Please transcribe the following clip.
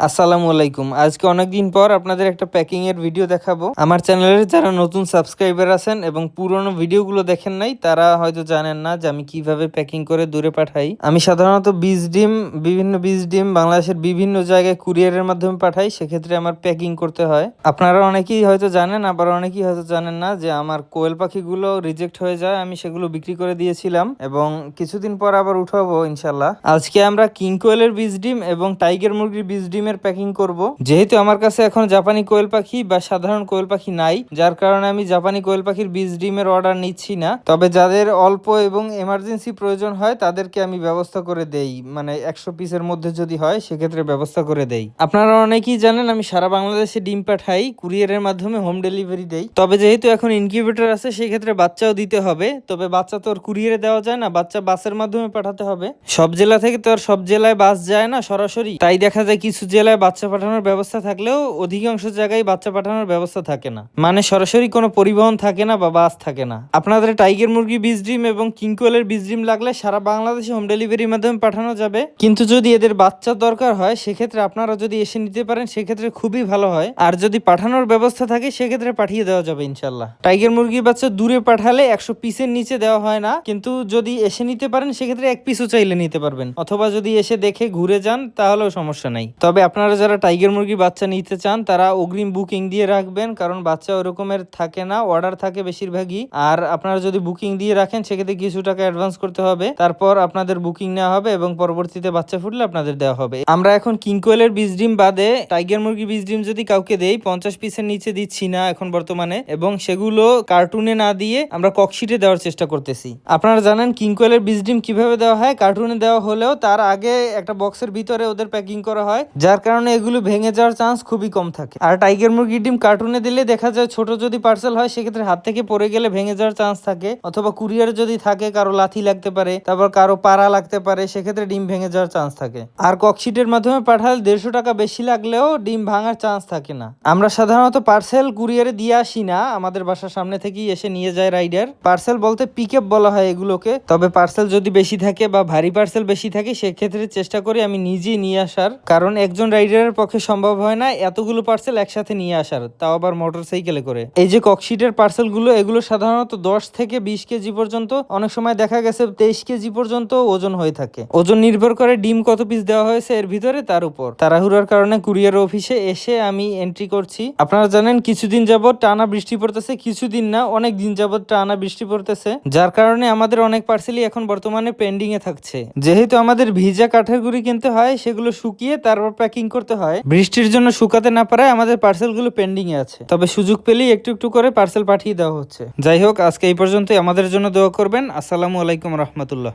আসসালামু আলাইকুম। আজকে অনেকদিন পর আপনাদের একটা প্যাকিং এর ভিডিও দেখাবো। আমার চ্যানেলের যারা নতুন সাবস্ক্রাইবার আছেন এবং পুরনো ভিডিওগুলো দেখেন নাই, তারা হয়তো জানেন না যে আমি কীভাবে প্যাকিং করে দূরে পাঠাই। আমি সাধারণত বীজ ডিম, বিভিন্ন বীজ ডিম বাংলাদেশের বিভিন্ন জায়গায় কুরিয়ারের মাধ্যমে পাঠাই, সেক্ষেত্রে আমার প্যাকিং করতে হয়। আপনারা অনেকেই হয়তো জানেন, আবার অনেকেই হয়তো জানেন না যে আমার কোয়েল পাখিগুলো রিজেক্ট হয়ে যায়, আমি সেগুলো বিক্রি করে দিয়েছিলাম এবং কিছুদিন পর আবার উঠাবো ইনশাল্লাহ। আজকে আমরা কিং কোয়েলের বীজ ডিম এবং টাইগার মুরগির বীজ ডিমের প্যাকিং করব। যেহেতু আমার কাছে এখন জাপানি কোয়েল পাখি বা সাধারণ কোয়েল পাখি নাই, যার কারণে আমি জাপানি কোয়েল পাখির বীজ ডিমের অর্ডার নিচ্ছি না। তবে যাদের অল্প এবং এমার্জেন্সি প্রয়োজন হয়, তাদেরকে আমি ব্যবস্থা করে দেই। মানে একশো পিসের মধ্যে যদি হয়, সেক্ষেত্রে ব্যবস্থা করে দেই। আপনারা অনেকেই জানেন, আমি সারা বাংলাদেশে ডিম পাঠাই, কুরিয়ারের মাধ্যমে হোম ডেলিভারি দেই। তবে যেহেতু এখন ইনকিউবেটর আছে, সেক্ষেত্রে বাচ্চাও দিতে হবে। তবে বাচ্চা তো আর কুরিয়ারে দেওয়া যায় না, বাচ্চা বাসের মাধ্যমে পাঠাতে হবে। সব জেলা থেকে তো আর সব জেলায় বাস যায় না সরাসরি। তাই দেখা যায় কিছু জেলায় বাচ্চা পাঠানোর ব্যবস্থা থাকলেও অধিকাংশ জায়গায় বাচ্চা পাঠানোর ব্যবস্থা থাকে না। মানে সরাসরি কোনো পরিবহন থাকে না বা বাস থাকে না। আপনাদের টাইগার মুরগি বীজ ডিম এবং কিংকোয়েলের বীজ ডিম লাগলে সারা বাংলাদেশে হোম ডেলিভারির মাধ্যমে পাঠানো যাবে। কিন্তু যদি এদের বাচ্চার দরকার হয়, সেক্ষেত্রে আপনারা যদি এসে নিতে পারেন, সেক্ষেত্রে খুবই ভালো হয়। আর যদি পাঠানোর ব্যবস্থা থাকে, সেক্ষেত্রে পাঠিয়ে দেওয়া যাবে ইনশাল্লাহ টাইগার মুরগির বাচ্চা দূরে পাঠালে একশো পিসের নিচে দেওয়া হয় না। কিন্তু যদি এসে নিতে পারেন, সেক্ষেত্রে এক পিসও চাইলে নিতে পারবেন। অথবা যদি এসে দেখে ঘুরে যান, তাহলেও সমস্যা নাই। তবে আপনারা যারা টাইগার মুরগি বাচ্চা নিতে চান, তারা অগ্রিম বুকিং দিয়ে রাখবেন, কারণ বাচ্চা ওরকমের থাকে না অর্ডার থাকে বেশিরভাগই। আর আপনারা যদি বুকিং দিয়ে রাখেন, সেক্ষেত্রে কিছু টাকা অ্যাডভান্স করতে হবে। তারপর আপনাদের বুকিং নেওয়া হবে এবং পরবর্তীতে বাচ্চা ফুটলে আপনাদের দেওয়া হবে। আমরা এখন কিংকোয়েলের বীজ ডিম বাদে টাইগার মুরগি বীজ ডিম যদি কাউকে দেই, পঞ্চাশ পিসের নিচে দিচ্ছি না এখন বর্তমানে, এবং সেগুলো কার্টুনে না দিয়ে আমরা ককশিটে দেওয়ার চেষ্টা করতেছি। আপনারা জানেন কিংকোয়েলের বীজ ডিম কীভাবে দেওয়া হয়? কার্টুনে দেওয়া হলেও তার আগে একটা বক্সের ভিতরে ওদের প্যাকিং করা হয় যার কারণে এগুলো ভেঙে যাওয়ার চান্স খুবই কম থাকে। আর টাইগার মুরগির ডিম কার্টুনে দিলে দেখা যায় ছোট যদি পার্সেল হয়, সেক্ষেত্রে হাত থেকে পড়ে গেলে ভেঙে যাওয়ার চান্স থাকে। অথবা কুরিয়ার যদি থাকে, কারও লাথি লাগতে পারে, তারপর কারও পাড়া লাগতে পারে, সেক্ষেত্রে ডিম ভেঙে যাওয়ার চান্স থাকে। আর ককশিটের মাধ্যমে পাঠালে দেড়শো টাকা বেশি লাগলেও ডিম ভাঙার চান্স থাকে না। আমরা সাধারণত পার্সেল কুরিয়ারে দিয়ে আসি না। আমাদের বাসার সামনে থেকেই এসে নিয়ে যায় রাইডার পার্সেল বলতে পিক বলা হয় এগুলোকে। তবে পার্সেল যদি বেশি থাকে বা ভারী পার্সেল বেশি থাকে, সেক্ষেত্রে চেষ্টা করি আমি নিজেই নিয়ে আসার। কারণ একজন রাইডারের পক্ষে সম্ভব হয় না এতগুলো পার্সেল একসাথে নিয়ে আসার, তাও আবার মোটর সাইকেলে করে। এই যে ককশিটের পার্সেলগুলো এগুলো সাধারণত দশ থেকে বিশ কেজি পর্যন্ত, অনেক সময় দেখা গেছে তেইশ কেজি পর্যন্ত ওজন হয়ে থাকে। ওজন নির্ভর করে ডিম কত পিস দেওয়া হয়েছে এর ভিতরে, তার উপর। তাড়াহুড়ার কারণে কুরিয়ার অফিসে এসে আমি এন্ট্রি করছি। আপনারা জানেন কিছুদিন যাবত টানা বৃষ্টি পড়তেছে, কিছুদিন না, অনেক দিন যাবত টানা বৃষ্টি পড়তেছে। যার কারণে আমাদের অনেক পার্সেলই এখন বর্তমানে পেন্ডিং এ থাকছে। যেহেতু আমাদের ভিজা কাঠের গুঁড়ি কিনতে হয়, সেগুলো শুকিয়ে তারপর প্যাকিং করতে হয়। বৃষ্টির জন্য শুকাতে না পারায় আমাদের পার্সেলগুলো পেন্ডিং এ আছে। তবে সুযোগ পেলেই একটু একটু করে পার্সেল পাঠিয়ে দেওয়া হচ্ছে। যাই হোক, আজকে এই পর্যন্তই। আমাদের জন্য দোয়া করবেন। আসসালামু আলাইকুম রহমতুল্লাহ।